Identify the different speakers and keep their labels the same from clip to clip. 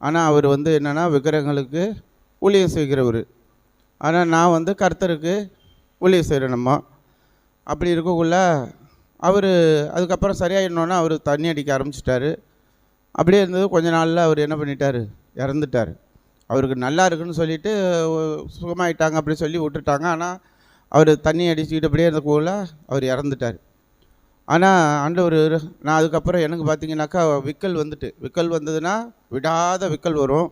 Speaker 1: ஆனால் அவர் வந்து என்னென்னா விக்கிரகங்களுக்கு ஊழியம் செய்கிறவர். ஆனால் நான் வந்து கர்த்தருக்கு ஊழியம் செய்கிறேனம்மா அப்படி இருக்கக்குள்ள அவர் அதுக்கப்புறம் சரியாயிடணுன்னா அவர் தண்ணி அடிக்க ஆரம்பிச்சிட்டாரு. அப்படியே இருந்தது கொஞ்ச நாளில் அவர் என்ன பண்ணிட்டார்? இறந்துட்டார். அவருக்கு நல்லா இருக்குன்னு சொல்லிவிட்டு சுகமாயிட்டாங்க அப்படி சொல்லி விட்டுட்டாங்க. ஆனால் அவர் தண்ணி அடிச்சுக்கிட்டு அப்படியே இருந்தக்குள்ள அவர் இறந்துட்டார். ஆனால் ஆண்டவர் நான் அதுக்கப்புறம் எனக்கு பார்த்தீங்கன்னாக்கா விக்கல் வந்துட்டு. விக்கல் வந்ததுன்னா விடாத விக்கல் வரும்.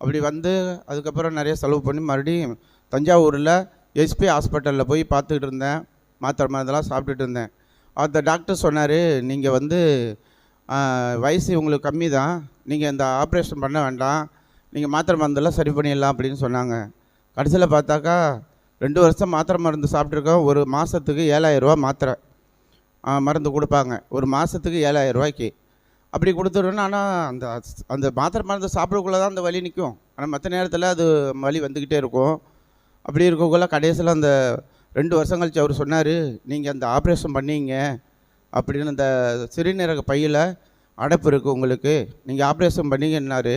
Speaker 1: அப்படி வந்து அதுக்கப்புறம் நிறைய செலவு பண்ணி மறுபடியும் தஞ்சாவூரில் எஸ்பி ஹாஸ்பிட்டலில் போய் பார்த்துக்கிட்டு இருந்தேன். மாத்திரை மருந்தெல்லாம் சாப்பிட்டுட்டு இருந்தேன். அந்த டாக்டர் சொன்னார் நீங்கள் வந்து வயசு உங்களுக்கு கம்மி தான் நீங்கள் இந்த ஆப்ரேஷன் பண்ண வேண்டாம். நீங்கள் மாத்திரை மருந்தெல்லாம் சரி பண்ணிடலாம் அப்படின்னு சொன்னாங்க. கடைசியில் பார்த்தாக்கா ரெண்டு வருஷம் மாத்திரை மருந்து சாப்பிட்ருக்கோம் ஒரு மாதத்துக்கு ஏழாயிரரூவா மாத்திரை. மருந்து கொடுப்பாங்க. ஒரு மாதத்துக்கு ஏழாயிரம் ரூபாய்க்கு. அப்படி கொடுத்துருன்னா ஆனால் அந்த அந்த மாத்திரை மருந்து சாப்பிடக்குள்ளே தான் அந்த வலி நிற்கும் ஆனால் மற்ற நேரத்தில் அது வலி வந்துக்கிட்டே இருக்கும். அப்படி இருக்கக்குள்ள கடைசியில் அந்த ரெண்டு வருஷம் கழிச்சு அவர் சொன்னார் நீங்கள் அந்த ஆப்ரேஷன் பண்ணீங்க. அப்படின்னு அந்த சிறுநீரக பையில் அடைப்பு இருக்குது உங்களுக்கு. நீங்கள் ஆப்ரேஷன் பண்ணீங்கன்னாரு.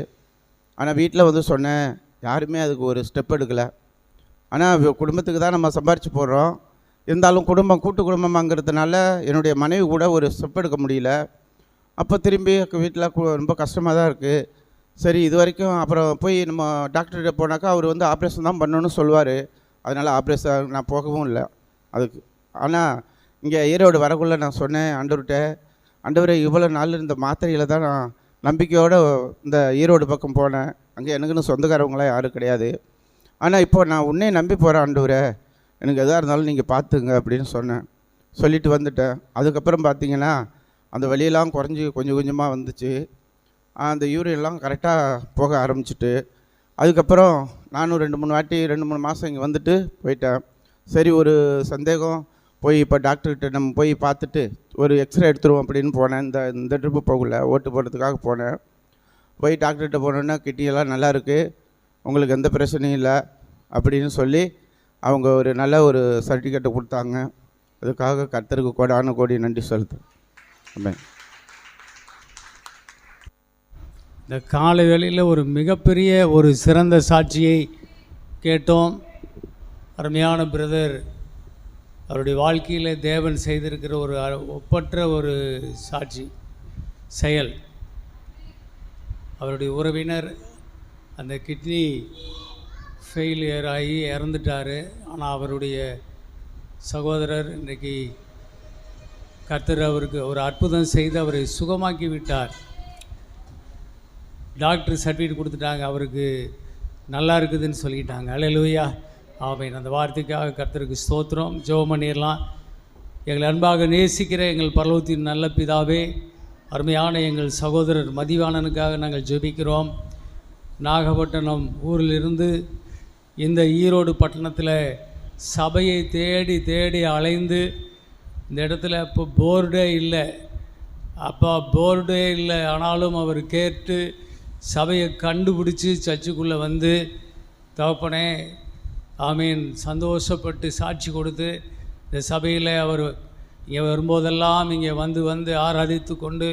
Speaker 1: ஆனால் வீட்டில் வந்து சொன்னேன் யாருமே அதுக்கு ஒரு ஸ்டெப் எடுக்கலை. ஆனால் குடும்பத்துக்கு தான் நம்ம சம்பாரித்து போடுறோம். இருந்தாலும் குடும்பம் கூட்டு குடும்பமாங்கிறதுனால என்னுடைய மனைவி கூட ஒரு ஸ்டெப் எடுக்க முடியல. அப்போ திரும்பி வீட்டில் ரொம்ப கஷ்டமாக தான் இருக்குது சரி இது வரைக்கும் அப்புறம் போய் நம்ம டாக்டர்கிட்ட போனாக்கா அவர் வந்து ஆப்ரேஷன் தான் பண்ணணும்னு சொல்லுவார். அதனால் ஆப்ரேஷன் நான் போகவும் இல்லை. அதுக்கு ஆனால் இங்கே ஈரோடு வரக்குள்ளே நான் சொன்னேன் அண்டவர்கிட்ட அண்டவரை இவ்வளோ நாள் இந்த மாத்திரையில் தான் நான் நம்பிக்கையோடு இந்த ஈரோடு பக்கம் போனேன். அங்கே எனக்குன்னு சொந்தக்காரவங்களாம் யாரும் கிடையாது. ஆனால் இப்போ நான் உன்னே நம்பி போகிறேன் ஆண்டவரே எனக்கு எதாக இருந்தாலும் நீங்கள் பார்த்துங்க அப்படின்னு சொன்னேன். சொல்லிட்டு வந்துட்டேன். அதுக்கப்புறம் பார்த்தீங்கன்னா அந்த வழியெல்லாம் குறைஞ்சி கொஞ்சம் கொஞ்சமாக வந்துச்சு. அந்த யூரியெல்லாம் கரெக்டாக போக ஆரம்பிச்சிட்டு அதுக்கப்புறம் நானும் ரெண்டு மூணு வாட்டி ரெண்டு மூணு மாதம் இங்கே வந்துட்டு போயிட்டேன். சரி ஒரு சந்தேகம் போய் இப்போ டாக்டர்கிட்ட நம்ம போய் பார்த்துட்டு ஒரு எக்ஸ்ரே எடுத்துருவோம் அப்படின்னு போனேன். இந்த இந்த ட்ரிப்பு போகல ஓட்டு போடுறதுக்காக போனேன். போய் டாக்டர்கிட்ட போனோன்னா கிட்டியெல்லாம் நல்லா இருக்குது உங்களுக்கு எந்த பிரச்சனையும் இல்லை அப்படின்னு சொல்லி அவங்க ஒரு நல்ல ஒரு சர்டிஃபிகேட்டை கொடுத்தாங்க. அதுக்காக கர்த்தருக்கு கோடான கோடி நன்றி செலுத்து
Speaker 2: இந்த காலை வேளையில் ஒரு மிகப்பெரிய ஒரு சிறந்த சாட்சியை கேட்டோம். அருமையான பிரதர் அவருடைய வாழ்க்கையில் தேவன் செய்திருக்கிற ஒரு அ- ஒப்பற்ற ஒரு சாட்சி செயல். அவருடைய உறவினர் அந்த கிட்னி ஃபெயிலியர் ஆகி இறந்துட்டார். ஆனால் அவருடைய சகோதரர் இன்றைக்கி கர்த்தர் அவருக்கு ஒரு அற்புதம் செய்து அவரை சுகமாக்கி விட்டார். டாக்டர் சர்டிஃபிகேட் கொடுத்துட்டாங்க. அவருக்கு நல்லா இருக்குதுன்னு சொல்லிட்டாங்க. அலையலுவையா ஆமேன். அந்த வார்த்தைக்காக கர்த்தருக்கு ஸ்தோத்திரம். ஜெபம் பண்ணிடலாம். எங்களை அன்பாக நேசிக்கிற எங்கள் பரலோகத்தின் நல்ல பிதாவே அருமையான எங்கள் சகோதரர் மதிவாணனுக்காக நாங்கள் ஜெபிக்கிறோம். நாகப்பட்டினம் ஊரிலிருந்து இந்த ஈரோடு பட்டணத்தில் சபையை தேடி தேடி அலைந்து இந்த இடத்துல இப்போ போர்டே இல்லை. அப்பா போர்டே இல்லை. ஆனாலும் அவர் கேட்டு சபையை கண்டுபிடிச்சி சர்ச்சுக்குள்ளே வந்து தகப்பனே ஆமீன் சந்தோஷப்பட்டு சாட்சி கொடுத்து இந்த சபையில் அவர் இங்கே வரும்போதெல்லாம் இங்கே வந்து வந்து ஆராதித்து கொண்டு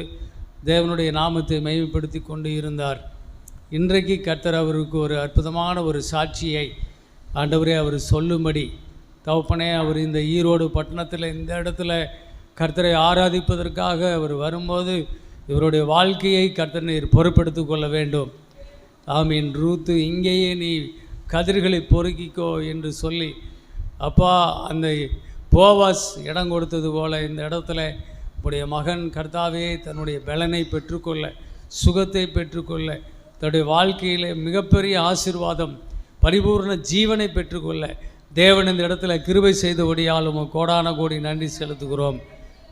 Speaker 2: தேவனுடைய நாமத்தை மைமைப்படுத்தி கொண்டு இருந்தார். இன்றைக்கு கர்த்தர் அவருக்கு ஒரு அற்புதமான ஒரு சாட்சியை ஆண்டவரே அவர் சொல்லும்படி தகப்பனே அவர் இந்த ஈரோடு பட்டணத்தில் இந்த இடத்துல கர்த்தரை ஆராதிப்பதற்காக அவர் வரும்போது இவருடைய வாழ்க்கையை கர்த்தர் நீர் பொறுப்படுத்தி கொள்ள வேண்டும். ஆமீன். ரூத்து இங்கேயே நீ கதிர்களை பொறுக்கிக்கோ என்று சொல்லி அப்பா அந்த போவாஸ் இடம் கொடுத்தது போல இந்த இடத்துல உடைய மகன் கர்த்தாவே தன்னுடைய பலனை பெற்றுக்கொள்ள சுகத்தை பெற்றுக்கொள்ள தன்னுடைய வாழ்க்கையிலே மிகப்பெரிய ஆசீர்வாதம் பரிபூர்ண ஜீவனை பெற்றுக்கொள்ள தேவன் இந்த இடத்துல கிருபை செய்தபடியாலும் கோடான கோடி நன்றி செலுத்துகிறோம்.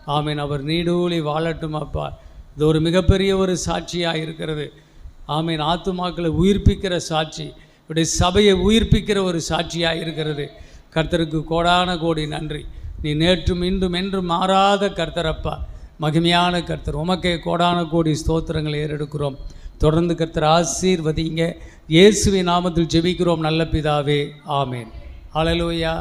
Speaker 2: ஆமீன். அவர் நீடூழி வாழட்டும் அப்பா. இது ஒரு மிகப்பெரிய ஒரு சாட்சியாக இருக்கிறது. ஆமீன். ஆத்துமாக்களை உயிர்ப்பிக்கிற சாட்சி இப்படி சபையை உயிர்ப்பிக்கிற ஒரு சாட்சியாக இருக்கிறது. கர்த்தருக்கு கோடான கோடி நன்றி. நீ நேற்றும் இன்றும் என்றும் மாறாத கர்த்தரப்பா மகிமையான கர்த்தர். உமக்கே கோடான கோடி ஸ்தோத்திரங்களை ஏறெடுக்கிறோம். தொடர்ந்து கர்த்தர் ஆசீர்வதிங்க. இயேசுவை நாமத்தில் ஜெபிக்கிறோம். நல்ல பிதாவே. ஆமேன். அலலோயா